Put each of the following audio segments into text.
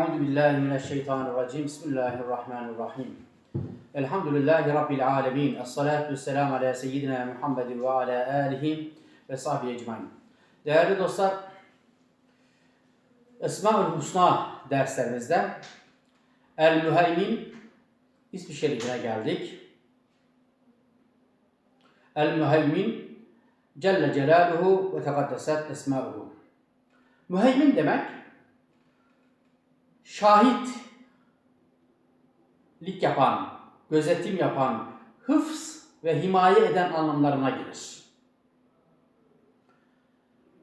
Euzu billahi mineşşeytanirracim. Bismillahirrahmanirrahim. Elhamdülillahi rabbil alamin. Essalatu vesselamu ala seyyidina Muhammedin ve ala alihi ve sahbihi ecmaîn. Değerli dostlar, Esmaül Husna derslerimizde El Müheymin ismi şerifine geldik. El Müheymin Celle Celaluhu ve Tekaddeset Esmauhu. Müheymin demek şahitlik yapan, gözetim yapan, hıfz ve himaye eden anlamlarına gelir.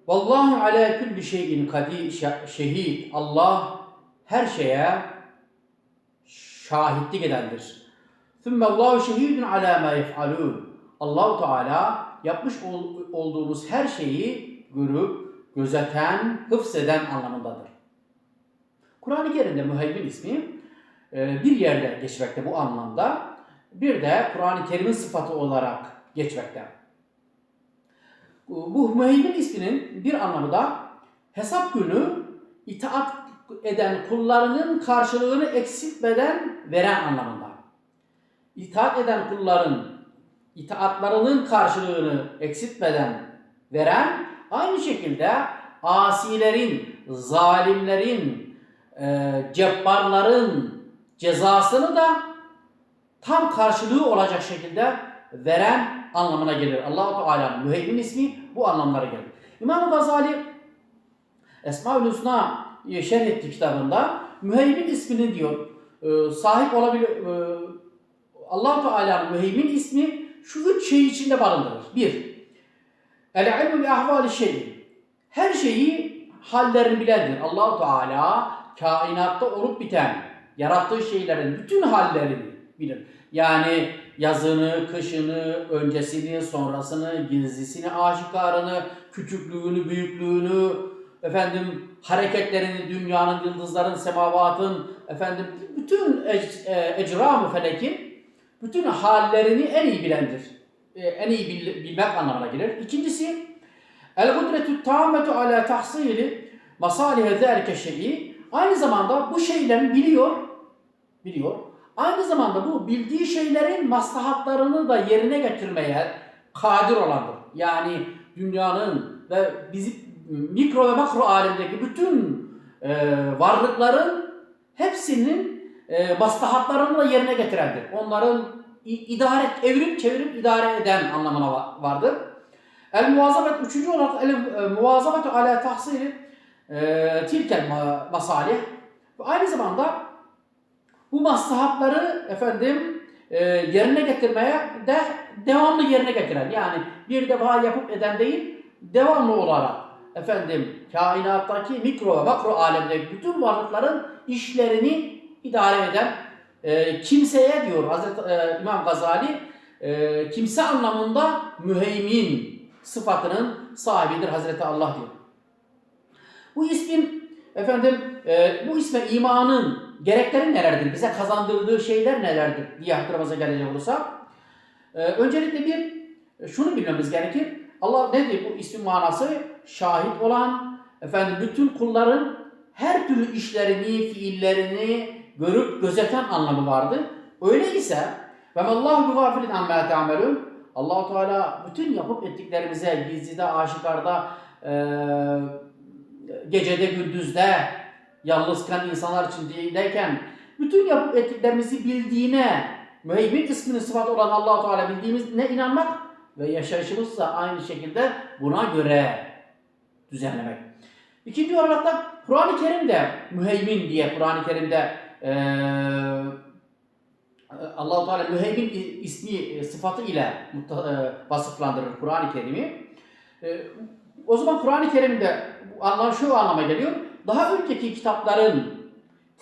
Vallahu ala kulli şeyin kadir şehid. Allah her şeye şahitlik edendir. Thumma Allahu şehidun ala ma yef'alun. Allahu Teala yapmış ol- olduğumuz her şeyi görüp, gözeten, hıfzeden anlamındadır. Kur'an-ı Kerim'de müheymin ismi e, bir yerde geçmekte bu anlamda. Bir de Kur'an-ı Kerim'in sıfatı olarak geçmekte. Bu müheymin isminin bir anlamı da hesap günü itaat eden kullarının karşılığını eksiltmeden veren anlamında. İtaat eden kulların itaatlarının karşılığını eksiltmeden veren aynı şekilde asilerin, zalimlerin, e, cebbarların cezasını da tam karşılığı olacak şekilde veren anlamına gelir. Allahu Teala'nın müheymin ismi bu anlamlara gelir. İmam Gazali Esmaül Hüsna şerh ettiği kitabında müheymin ismini diyor e, sahip olabilir e, Allah Teala'nın müheymin ismi şu üç şey içinde barındırır. Bir, el ilmu bi ahvali şeyi. Her şeyi hallerini bilendir. Allah Teala kainatta olup biten, yarattığı şeylerin bütün hallerini bilir. Yani yazını, kışını, öncesini, sonrasını, gizlisini, aşikarını, küçüklüğünü, büyüklüğünü, efendim hareketlerini, dünyanın, yıldızların, semavatın, efendim bütün ec- e, ecram-ı felekin bütün hallerini en iyi bilendir. E, en iyi bil- bilmek anlamına gelir. İkincisi, el kudretü tammetu ala tahsili masalihe zâlike şeyi aynı zamanda bu şeylerin biliyor, biliyor. Aynı zamanda bu bildiği şeylerin maslahatlarını da yerine getirmeye kadir olandır. Yani dünyanın ve bizi mikro ve makro alemdeki bütün e, varlıkların hepsinin e, maslahatlarını da yerine getirendir. Onların idare evirip çevirip idare eden anlamına va- vardır. El muvazabet üçüncü olarak el e, muvazabetu ala tahsili tilkel ma- masalih. Aynı zamanda bu maslahatları efendim e, yerine getirmeye de devamlı yerine getiren yani bir defa yapıp eden değil devamlı olarak efendim kainattaki mikro ve makro alemdeki bütün varlıkların işlerini idare eden e, kimseye diyor Hazreti e, İmam Gazali e, kimse anlamında müheymin sıfatının sahibidir Hazreti Allah diyor. Bu ismin efendim e, bu isme imanın gerekleri nelerdir? Bize kazandırdığı şeyler nelerdir diye hatırımıza gelecek olursa e, öncelikle bir şunu bilmemiz gerekir. Allah nedir bu ismin manası? Şahit olan efendim bütün kulların her türlü işlerini, fiillerini görüp gözeten anlamı vardır. Öyleyse ve Allahu gafilin amma ta'melun. Allah Teala bütün yapıp ettiklerimize gizlide, aşikarda, e, gecede, gündüzde, yalnız kalan insanlar için değilken bütün yapıp ettiklerimizi bildiğine, müheymin isminin sıfatı olan allah Teala bildiğimizne inanmak ve yaşayışımızı da aynı şekilde buna göre düzenlemek. İkinci olarak da Kur'an-ı Kerim'de müheymin diye Kur'an-ı Kerim'de eee Allah-u Teala müheymin ismi sıfatı ile e, vasıflandırır Kur'an-ı Kerim'i. E, o zaman Kur'an-ı Kerim'de anlam şu anlama geliyor. Daha önceki kitapların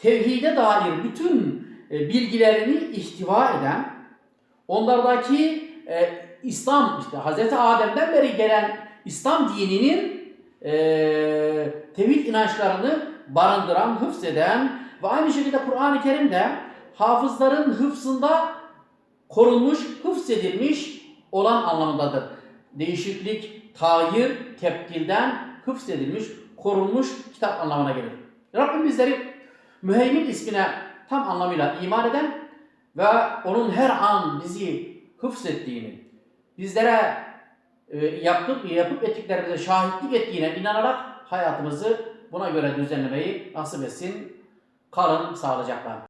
tevhide dair bütün e, bilgilerini ihtiva eden, onlardaki e, İslam, işte Hz. Adem'den beri gelen İslam dininin e, tevhid inançlarını barındıran, hıfzeden ve aynı şekilde Kur'an-ı Kerim'de hafızların hıfzında korunmuş, hıfzedilmiş olan anlamındadır. Değişiklik, tayir, tepkilden hıfzedilmiş, korunmuş kitap anlamına gelir. Rabbim bizleri müheymin ismine tam anlamıyla iman eden ve onun her an bizi hıfzettiğini, bizlere e, yaptık, yapıp ettiklerimize şahitlik ettiğine inanarak hayatımızı buna göre düzenlemeyi nasip etsin. Kalın sağlıcakla.